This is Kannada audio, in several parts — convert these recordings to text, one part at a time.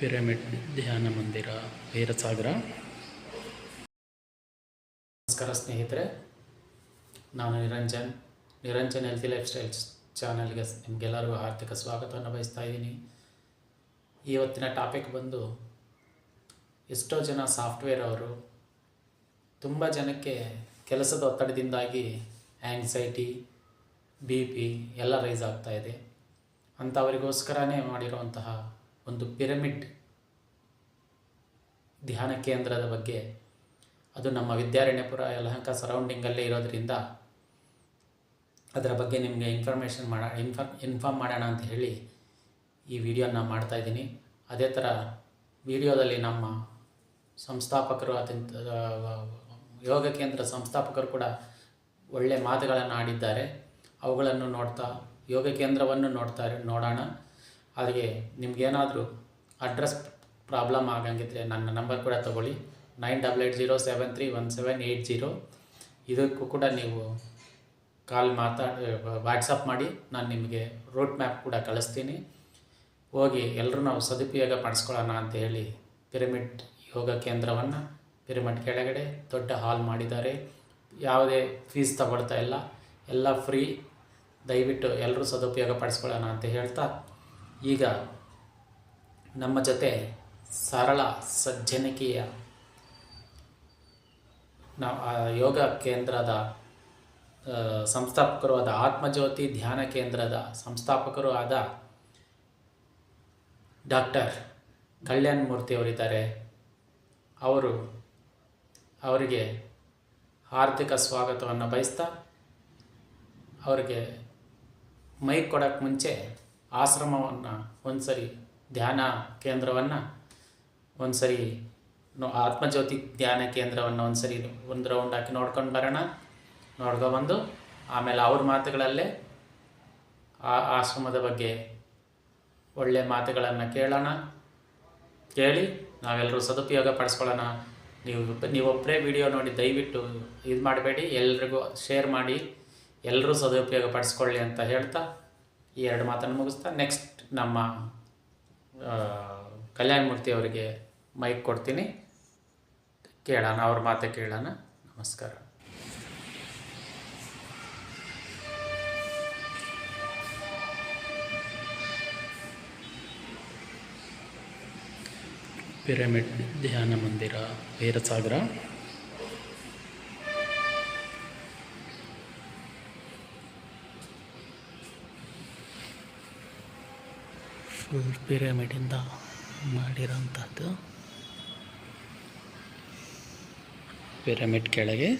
ಪಿರಮಿಡ್ ಧ್ಯಾನ ಮಂದಿರ ವೀರಸಾಗರ ನಮಸ್ಕಾರ ಸ್ನೇಹಿತರೆ, ನಾನು Niranjan Niranjan healthy lifestyles ಚಾನಲ್ಗೆ ನಿಮಗೆಲ್ಲರಿಗೂ ಹಾರ್ದಿಕ ಸ್ವಾಗತವನ್ನು ಬಯಸ್ತಾ ಇದ್ದೀನಿ. ಇವತ್ತಿನ ಟಾಪಿಕ್ ಬಂದು, ಎಷ್ಟೋ ಜನ ಸಾಫ್ಟ್ವೇರ್ ಅವರು ತುಂಬ ಜನಕ್ಕೆ ಕೆಲಸದ ಒತ್ತಡದಿಂದಾಗಿ ಆ್ಯಂಗ್ಸೈಟಿ ಬಿ ಪಿ ಎಲ್ಲ ರೈಸ್ ಆಗ್ತಾಯಿದೆ ಅಂಥವರಿಗೋಸ್ಕರನೇ ಮಾಡಿರುವಂತಹ ಒಂದು ಪಿರಮಿಡ್ ಧ್ಯಾನ ಕೇಂದ್ರದ ಬಗ್ಗೆ. ಅದು ನಮ್ಮ ವಿದ್ಯಾರಣ್ಯಪುರ ಯಲಹಂಕ ಸರೌಂಡಿಂಗಲ್ಲೇ ಇರೋದರಿಂದ ಅದರ ಬಗ್ಗೆ ನಿಮಗೆ ಇನ್ಫಾರ್ಮೇಷನ್ ಮಾಡ ಇನ್ಫಾರ್ಮ್ ಇನ್ಫಾರ್ಮ್ ಮಾಡೋಣ ಅಂತ ಹೇಳಿ ಈ ವಿಡಿಯೋನ ಮಾಡ್ತಾಯಿದ್ದೀನಿ ಅದೇ ಥರ ವಿಡಿಯೋದಲ್ಲಿ ನಮ್ಮ ಸಂಸ್ಥಾಪಕರು ಅತ್ಯಂತ ಯೋಗ ಕೇಂದ್ರ ಸಂಸ್ಥಾಪಕರು ಕೂಡ ಒಳ್ಳೆಯ ಮಾತುಗಳನ್ನು ಆಡಿದ್ದಾರೆ. ಅವುಗಳನ್ನು ನೋಡ್ತಾ, ಯೋಗ ಕೇಂದ್ರವನ್ನು ನೋಡ್ತಾರೆ, ನೋಡೋಣ. ಹಾಗೆ ನಿಮಗೇನಾದರೂ ಅಡ್ರೆಸ್ ಪ್ರಾಬ್ಲಮ್ ಆಗಂಗಿದ್ರೆ ನನ್ನ ನಂಬರ್ ಕೂಡ ತಗೊಳ್ಳಿ. Nine double eight zero seven three one seven eight zero. ಇದಕ್ಕೂ ಕೂಡ ನೀವು ಕಾಲ್ ಮಾತಾಡಿ ವಾಟ್ಸಪ್ ಮಾಡಿ, ನಾನು ನಿಮಗೆ ರೂಟ್ ಮ್ಯಾಪ್ ಕೂಡ ಕಳಿಸ್ತೀನಿ. ಹೋಗಿ ಎಲ್ಲರೂ ನಾವು ಸದುಪಯೋಗ ಪಡಿಸ್ಕೊಳ್ಳೋಣ ಅಂತ ಹೇಳಿ ಪಿರಮಿಡ್ ಯೋಗ ಕೇಂದ್ರವನ್ನು ಪಿರಮಿಡ್ ಕೆಳಗಡೆ ದೊಡ್ಡ ಹಾಲ್ ಮಾಡಿದ್ದಾರೆ. ಯಾವುದೇ ಫೀಸ್ ತಗೊಳ್ತಾ ಇಲ್ಲ. ಎಲ್ಲ ಫ್ರೀ ದಯವಿಟ್ಟು ಎಲ್ಲರೂ ಸದುಪಯೋಗ ಪಡಿಸ್ಕೊಳ್ಳೋಣ ಅಂತ ಹೇಳ್ತಾ, ಈಗ ನಮ್ಮ ಜೊತೆ ಸರಳ ಸಜ್ಜನಿಕೆಯ ನಾವು ಯೋಗ ಕೇಂದ್ರದ ಸಂಸ್ಥಾಪಕರು ಆದ ಆತ್ಮಜ್ಯೋತಿ ಧ್ಯಾನ ಕೇಂದ್ರದ ಸಂಸ್ಥಾಪಕರು ಆದ ಡಾಕ್ಟರ್ ಕಲ್ಯಾಣ್ ಮೂರ್ತಿ ಅವರಿದ್ದಾರೆ. ಅವರು ಅವರಿಗೆ ಹಾರ್ದಿಕ ಸ್ವಾಗತವನ್ನು ಬಯಸ್ತಾ ಅವರಿಗೆ ಮೈಕ್ ಕೊಡೋಕ್ಕೆ ಮುಂಚೆ ಆಶ್ರಮವನ್ನು ಒಂದು ಸರಿ ಧ್ಯಾನ ಕೇಂದ್ರವನ್ನು ಒಂದು ಸರಿ ಆತ್ಮಜ್ಯೋತಿ ಧ್ಯಾನ ಕೇಂದ್ರವನ್ನು ಒಂದು ಸರಿ ಒಂದು ರೌಂಡ್ ಹಾಕಿ ನೋಡ್ಕೊಂಡು ಬರೋಣ. ನೋಡ್ಕೊಬಂದು ಆಮೇಲೆ ಅವ್ರ ಮಾತುಗಳಲ್ಲೇ ಆ ಆಶ್ರಮದ ಬಗ್ಗೆ ಒಳ್ಳೆಯ ಮಾತುಗಳನ್ನು ಕೇಳೋಣ. ಕೇಳಿ ನಾವೆಲ್ಲರೂ ಸದುಪಯೋಗ ಪಡಿಸ್ಕೊಳ್ಳೋಣ. ನೀವು ನೀವೊಬ್ಬರೇ ವಿಡಿಯೋ ನೋಡಿ ದಯವಿಟ್ಟು ಇದು ಮಾಡಬೇಡಿ, ಎಲ್ರಿಗೂ ಶೇರ್ ಮಾಡಿ ಎಲ್ಲರೂ ಸದುಪಯೋಗ ಪಡಿಸ್ಕೊಳ್ಳಿ ಅಂತ ಹೇಳ್ತಾ ಈ ಎರಡು ಮಾತನ್ನು ಮುಗಿಸ್ತಾ, ನೆಕ್ಸ್ಟ್ ನಮ್ಮ ಕಲ್ಯಾಣಮೂರ್ತಿ ಕಲ್ಯಾಣ ಮೂರ್ತಿ ಅವರಿಗೆ ಮೈಕ್ ಕೊಡ್ತೀನಿ. ಕೇಳೋಣ ಅವ್ರ ಮಾತೆ ಕೇಳೋಣ. ನಮಸ್ಕಾರ. ಪಿರಮಿಡ್ ಧ್ಯಾನ ಮಂದಿರ ವೀರಸಾಗರ. ಪಿರಮಿಡಿಂದ ಮಾಡಿರೋಂಥದ್ದು ಪಿರಮಿಡ್ ಕೆಳಗೆ.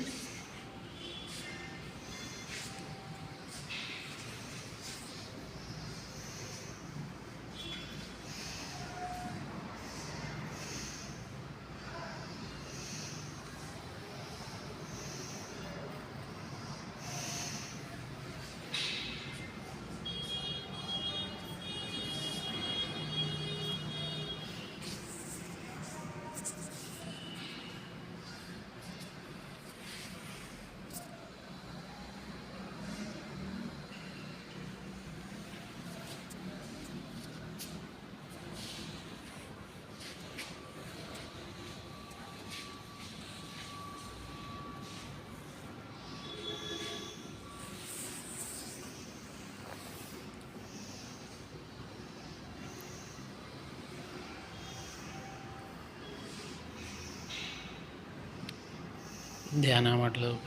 ಧ್ಯಾನ ಮಾಡಲು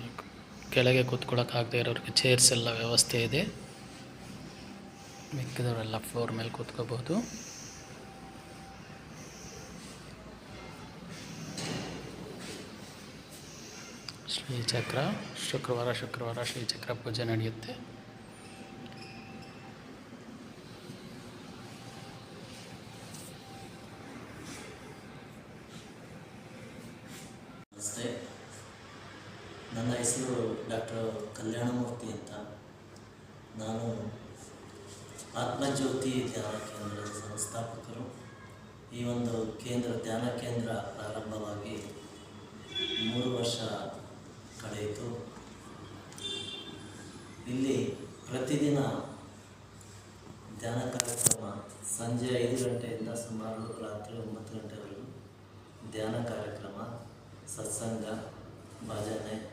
ಕೆಳಗೆ ಕೂತ್ಕೊಳ್ಳೋಕ್ಕಾಗದೇ ಇರೋರಿಗೆ ಚೇರ್ಸ್ ಎಲ್ಲ ವ್ಯವಸ್ಥೆ ಇದೆ. ಮಿಕ್ಕಿದವರೆಲ್ಲ ಫ್ಲೋರ್ ಮೇಲೆ ಕೂತ್ಕೋಬೋದು. ಶ್ರೀಚಕ್ರ ಶುಕ್ರವಾರ ಶುಕ್ರವಾರ ಶ್ರೀಚಕ್ರ ಪೂಜೆ ನಡೆಯುತ್ತೆ. ನನ್ನ ಹೆಸರು ಡಾಕ್ಟರ್ ಕಲ್ಯಾಣಮೂರ್ತಿ ಅಂತ. ನಾನು ಆತ್ಮಜ್ಯೋತಿ ಧ್ಯಾನ ಕೇಂದ್ರದ ಸಂಸ್ಥಾಪಕರು. ಈ ಒಂದು ಕೇಂದ್ರ, ಧ್ಯಾನ ಕೇಂದ್ರ ಪ್ರಾರಂಭವಾಗಿ ಮೂರು ವರ್ಷ ಕಳೆಯಿತು. ಇಲ್ಲಿ ಪ್ರತಿದಿನ ಧ್ಯಾನ ಕಾರ್ಯಕ್ರಮ ಸಂಜೆ ಐದು ಗಂಟೆಯಿಂದ ಸುಮಾರು ರಾತ್ರಿ ಒಂಬತ್ತು ಗಂಟೆವರೆಗೂ ಧ್ಯಾನ ಕಾರ್ಯಕ್ರಮ, ಸತ್ಸಂಗ, ಭಜನೆ.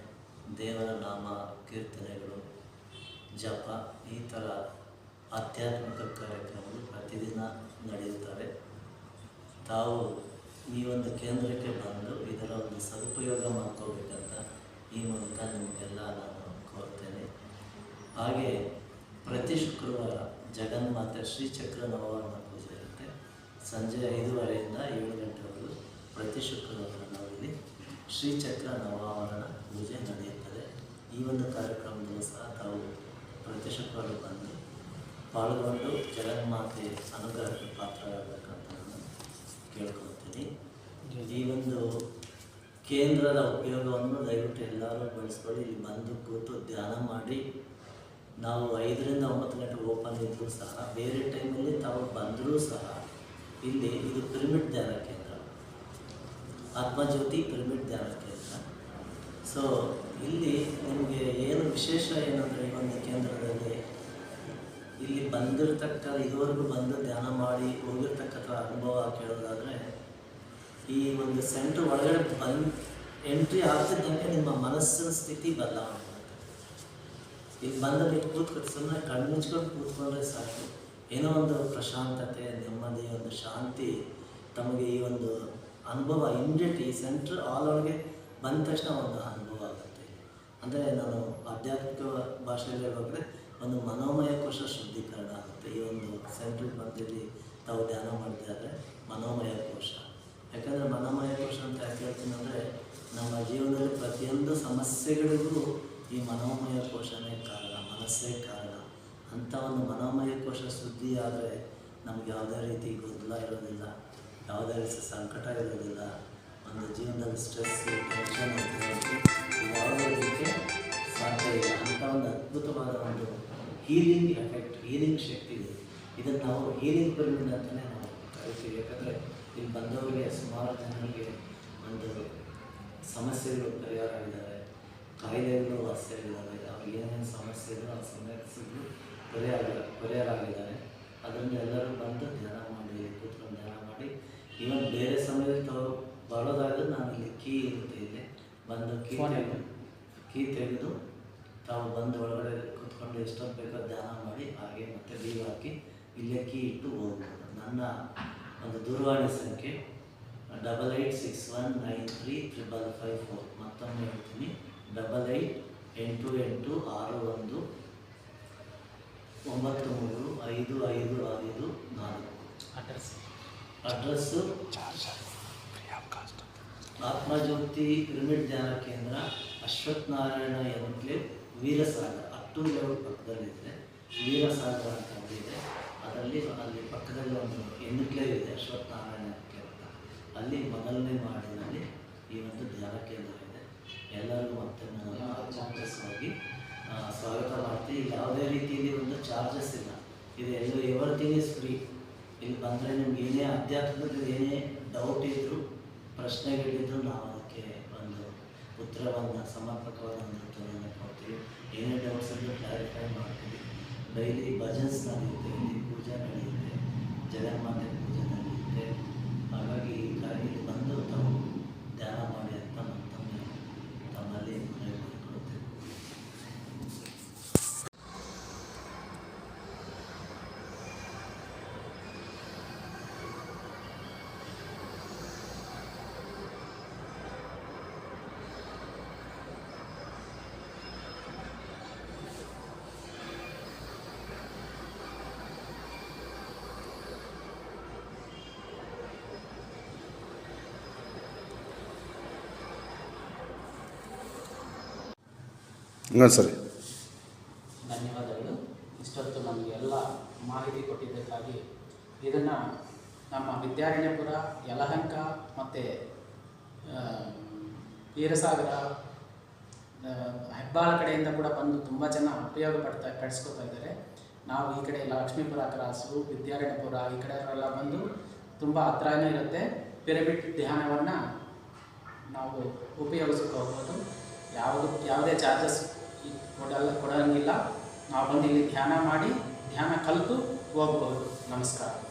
ದೇವರ ನಾಮ, ಕೀರ್ತನೆಗಳು, ಜಪ ಈ ಥರ ಆಧ್ಯಾತ್ಮಿಕ ಕಾರ್ಯಕ್ರಮಗಳು ಪ್ರತಿದಿನ ನಡೆಯುತ್ತವೆ. ತಾವು ಈ ಒಂದು ಕೇಂದ್ರಕ್ಕೆ ಬಂದು ಇದರ ಒಂದು ಸದುಪಯೋಗ ಮಾಡ್ಕೋಬೇಕಂತ ಈ ಮೂಲಕ ನಿಮಗೆಲ್ಲ ನಾನು ಕೋರ್ತೇನೆ. ಹಾಗೆ ಪ್ರತಿ ಶುಕ್ರವಾರ ಜಗನ್ಮಾತೆ ಶ್ರೀಚಕ್ರ ನವವರ್ಣ ಪೂಜೆ ಇರುತ್ತೆ. ಸಂಜೆ ಐದೂವರೆಯಿಂದ ಏಳು ಗಂಟೆವರೆಗೂ ಪ್ರತಿ ಶುಕ್ರವಾರ ಶ್ರೀಚಕ್ರ ನವಾವರಣ ಪೂಜೆ ನಡೆಯುತ್ತದೆ. ಈ ಒಂದು ಕಾರ್ಯಕ್ರಮದಲ್ಲೂ ಸಹ ತಾವು ಪ್ರತಿ ಬಂದು ಪಾಲ್ಗೊಂಡು ಜಗನ್ಮಾತೆ ಅನುಗ್ರಹಕ್ಕೆ ಪಾತ್ರರಾಗಬೇಕಂತ ನಾನು ಕೇಳ್ಕೊಳ್ತೀನಿ. ಈ ಒಂದು ಕೇಂದ್ರದ ಉಪಯೋಗವನ್ನು ದಯವಿಟ್ಟು ಎಲ್ಲರೂ ಬಳಸ್ಕೊಳ್ಳಿ. ಇಲ್ಲಿ ಬಂದು ಕೂತು ಧ್ಯಾನ ಮಾಡಿ. ನಾವು ಐದರಿಂದ ಒಂಬತ್ತು ಗಂಟೆ ಓಪನ್ ಇದ್ದರೂ ಸಹ, ಬೇರೆ ಟೈಮಲ್ಲಿ ತಾವು ಬಂದರೂ ಸಹ, ಇಲ್ಲಿ ಇದು ಪಿರಮಿಡ್ ಧ್ಯಾನ ಕೇಂದ್ರ. ಆತ್ಮಜ್ಯೋತಿ ಪಿರಮಿಡ್ ಧ್ಯಾನ ಅಂತ ಸೊ ಇಲ್ಲಿ ನಿಮಗೆ ಏನು ವಿಶೇಷ ಏನಂದರೆ ಈ ಒಂದು ಕೇಂದ್ರದಲ್ಲಿ ಇಲ್ಲಿ ಬಂದಿರತಕ್ಕ, ಇದುವರೆಗೂ ಬಂದು ಧ್ಯಾನ ಮಾಡಿ ಹೋಗಿರ್ತಕ್ಕಂಥ ಅನುಭವ ಕೇಳೋದಾದರೆ, ಈ ಒಂದು ಸೆಂಟ್ರ್ ಒಳಗಡೆ ಬಂದು ಎಂಟ್ರಿ ಆಗ್ತಿದ್ದಂಗೆ ನಿಮ್ಮ ಮನಸ್ಸಿನ ಸ್ಥಿತಿ ಬದಲಾವಣೆ. ಇಲ್ಲಿ ಬಂದ ನೀವು ಕೂತ್ಕೊಂಡು ಕಣ್ಣು ಮುಚ್ಕೊಂಡು ಕೂತ್ಕೊಂಡ್ರೆ ಸಾಕು ಏನೋ ಒಂದು ಪ್ರಶಾಂತತೆ, ನೆಮ್ಮದಿ, ಒಂದು ಶಾಂತಿ ತಮಗೆ ಈ ಒಂದು ಅನುಭವ ಇಮಿಡಿಯೇಟ್ ಈ ಸೆಂಟ್ರ್ ಆಲ್ ಒಳಗೆ ಬಂದ ತಕ್ಷಣ ಒಂದು ಅನುಭವ ಆಗುತ್ತೆ. ಅಂದರೆ ನಾನು ಆಧ್ಯಾತ್ಮಿಕ ಭಾಷೆಯಲ್ಲಿ ಹೇಳ್ಬೇಕಾದ್ರೆ ಒಂದು ಮನೋಮಯ ಕೋಶ ಶುದ್ಧೀಕರಣ ಆಗುತ್ತೆ. ಈ ಒಂದು ಸೆಂಟ್ರಿಗೆ ಮಧ್ಯದಲ್ಲಿ ತಾವು ಧ್ಯಾನ ಮಾಡಿದ್ರೆ ಮನೋಮಯ ಕೋಶ. ಯಾಕಂದರೆ ಮನೋಮಯ ಕೋಶ ಅಂತ ಯಾಕೆ ಹೇಳ್ತೀನಿ ಅಂದರೆ ನಮ್ಮ ಜೀವನದಲ್ಲಿ ಪ್ರತಿಯೊಂದು ಸಮಸ್ಯೆಗಳಿಗೂ ಈ ಮನೋಮಯ ಕೋಶನೇ ಕಾರಣ, ಮನಸ್ಸೇ ಕಾರಣ. ಅಂಥ ಒಂದು ಮನೋಮಯ ಕೋಶ ಶುದ್ಧಿ ಆದರೆ ನಮ್ಗೆ ಯಾವುದೇ ರೀತಿ ಗೊಂದಲ ಇರೋದಿಲ್ಲ. ಯಾವುದೇ ರೀತಿ ಸಂಕಟ ಇರೋದಿಲ್ಲ. ಒಂದು ಜೀವನದಲ್ಲಿ ಸ್ಟ್ರೆಸ್ ಟೆನ್ಷನ್ ಯಾವುದಕ್ಕೆ ಸಾಧ್ಯ ಇಲ್ಲ. ಅಂತ ಒಂದು ಅದ್ಭುತವಾದ ಒಂದು ಹೀಲಿಂಗ್ ಎಫೆಕ್ಟ್ ಹೀಲಿಂಗ್ ಶಕ್ತಿ ಇದೆ. ಇದನ್ನು ನಾವು ಹೀಲಿಂಗ್ ಪಿರಮಿಡ್ ಅಂತಲೇ ನಾವು ಕರಿತೀವಿ. ಯಾಕಂದರೆ ಇಲ್ಲಿ ಬಂದವರಿಗೆ, ಸುಮಾರು ಜನರಿಗೆ ಒಂದು ಸಮಸ್ಯೆಗಳು ಪರಿಹಾರ ಆಗಿದ್ದಾರೆ. ಕಾಯಿಲೆಗಳು ವಾಸಿಯಾಗಿದ್ದಾವೆ ಅವ್ರಿಗೆ ಏನೇನು ಸಮಸ್ಯೆ ಇದ್ದರೂ ಆ ಸಮಸ್ಯೆಗಳು ಪರಿಹಾರ ಪರಿಹಾರ ಆಗಿದ್ದಾರೆ. ಅದರಿಂದ ಎಲ್ಲರೂ ಬಂದು ಧ್ಯಾನ ಮಾಡಿ ಕೂತ್ಕೊಂಡು ಧ್ಯಾನ ಮಾಡಿ ಇವನ್ ಬೇರೆ ಸಮಯದಲ್ಲಿ ತಾವು ಬರೋದಾದ್ರೆ ನಾನು ಇಲ್ಲಿ ಕೀ ಇರುತ್ತೆ ಇಲ್ಲಿ ಬಂದು ಕೀ ತೆಗೆದು ಕೀ ತೆಗೆದು ತಾವು ಬಂದು ಒಳಗಡೆ ಕುತ್ಕೊಂಡು ಎಷ್ಟೊತ್ತು ಬೇಕೋ ಧ್ಯಾನ ಮಾಡಿ ಹಾಗೆ ಮತ್ತೆ ಲೀವ್ ಹಾಕಿ ಇಲ್ಲೇ ಕೀ ಇಟ್ಟು ಹೋಗ್ಬೋದು ನನ್ನ ಒಂದು ದೂರವಾಣಿ ಸಂಖ್ಯೆ double eight six one nine three triple five four ಮತ್ತೊಮ್ಮೆ ಹೇಳ್ತೀನಿ. ಡಬಲ್ ಏಯ್ಟ್ ಎಂಟು ಎಂಟು ಆರು ಒಂದು ಒಂಬತ್ತು ಮೂರು ಐದು ಐದು ಐದು ನಾಲ್ಕು. ಅಡ್ರೆಸ್ ಅಡ್ರೆಸ್ಸು ಆತ್ಮಜ್ಯೋತಿ ಪಿರಮಿಡ್ ಧ್ಯಾನ ಕೇಂದ್ರ ಅಶ್ವಥ್ ನಾರಾಯಣ ಎನ್ಕ್ಲೇವ್ ವೀರಸಾಗರ ಅಟ್ಟು ಲೆವೆಲ್ ಪಕ್ಕದಲ್ಲಿದೆ. ವೀರಸಾಗರ ಅಂತ ಇದೆ. ಅದರಲ್ಲಿ ಅಲ್ಲಿ ಪಕ್ಕದಲ್ಲಿ ಒಂದು ಎನ್ಕ್ಲೇವ್ ಇದೆ ಅಶ್ವಥ್ ನಾರಾಯಣ ಅಂತ ಅಲ್ಲಿ ಮೊದಲನೇ ಮಾಡಿನಲ್ಲಿ ಈ ಒಂದು ಧ್ಯಾನ ಕೇಂದ್ರ ಇದೆ. ಎಲ್ಲರಿಗೂ ಮತ್ತೆ ನಾನು ಚಾರ್ಜಸ್ ಆ, ಸ್ವಾಗತ ಮಾಡ್ತೀವಿ ಯಾವುದೇ ರೀತಿಯಲ್ಲಿ ಒಂದು ಚಾರ್ಜಸ್ ಇಲ್ಲ. ಇದು ಎಲ್ಲ ಎವರಿಥಿಂಗ್ ಇಸ್ ಫ್ರೀ ಇಲ್ಲಿ ಬಂದರೆ ನಿಮ್ಗೆ ಏನೇ ಅಧ್ಯಾತ್ಮದ ಏನೇ ಡೌಟ್ ಇದ್ದರೂ ಪ್ರಶ್ನೆಗಳಿದ್ರು ನಾವು ಅದಕ್ಕೆ ಒಂದು ಉತ್ತರವನ್ನು ಸಮರ್ಪಕವಾದ ಒಂದು ಉತ್ತರವನ್ನು ಕೊಡ್ತೀವಿ. ಏನೇ ಡೌಟ್ಸ್ ಇದ್ದರೂ ಕ್ಲಾರಿಫೈ ಮಾಡ್ತೀವಿ. ಡೈಲಿ ಭಜನ್ಸ್ ನಡೆಯುತ್ತೆ, ಇಲ್ಲಿ ಪೂಜೆ ನಡೆಯುತ್ತೆ ಜಗನ್ಮಾತೆ ಪೂಜೆ ನಡೆಯುತ್ತೆ ಹಾಗಾಗಿ ಈ ಕಾರ್ಯ ಇಲ್ಲಿ ಬಂದು ತಾವು ಧ್ಯಾನ ಮಾಡಿ ಅಂತ ಮತ್ತೊಮ್ಮೆ ತಮ್ಮಲ್ಲಿ ಮನವಿ ಮಾಡಿಕೊಡುತ್ತೇವೆ ಹಾಂ ಸರಿ. ಧನ್ಯವಾದಗಳು. ಇಷ್ಟೊತ್ತು ನಮಗೆ ಮಾಹಿತಿ ಕೊಟ್ಟಿದ್ದಕ್ಕಾಗಿ ಇದನ್ನು ನಮ್ಮ ವಿದ್ಯಾರಣ್ಯಪುರ, ಯಲಹಂಕ ಮತ್ತು ವೀರಸಾಗರ ಹೆಬ್ಬಾಳ ಕಡೆಯಿಂದ ಕೂಡ ಬಂದು ತುಂಬ ಜನ ಉಪಯೋಗ ಪಡ್ತಾ, ಪಡಿಸ್ಕೊತಾ ಇದ್ದಾರೆ. ನಾವು ಈ ಕಡೆ ಲಕ್ಷ್ಮೀಪುರ ಕ್ರಾಸು ವಿದ್ಯಾರಣ್ಯಪುರ ಈ ಕಡೆಯವರೆಲ್ಲ ಬಂದು ತುಂಬ ಹತ್ರನೇ ಇರುತ್ತೆ. ಪಿರಮಿಡ್ ಧ್ಯಾನವನ್ನು ನಾವು ಉಪಯೋಗಿಸ್ಕೋಬೋದು ಯಾವುದು, ಯಾವುದೇ ಚಾರ್ಜಸ್ ಕೊಡಲ್ಲ ಕೊಡೋಂಗಿಲ್ಲ. ನಾವು ಬಂದು ಇಲ್ಲಿ ಧ್ಯಾನ ಮಾಡಿ ಧ್ಯಾನ ಕಲಿತು ಹೋಗ್ಬೋದು. ನಮಸ್ಕಾರ.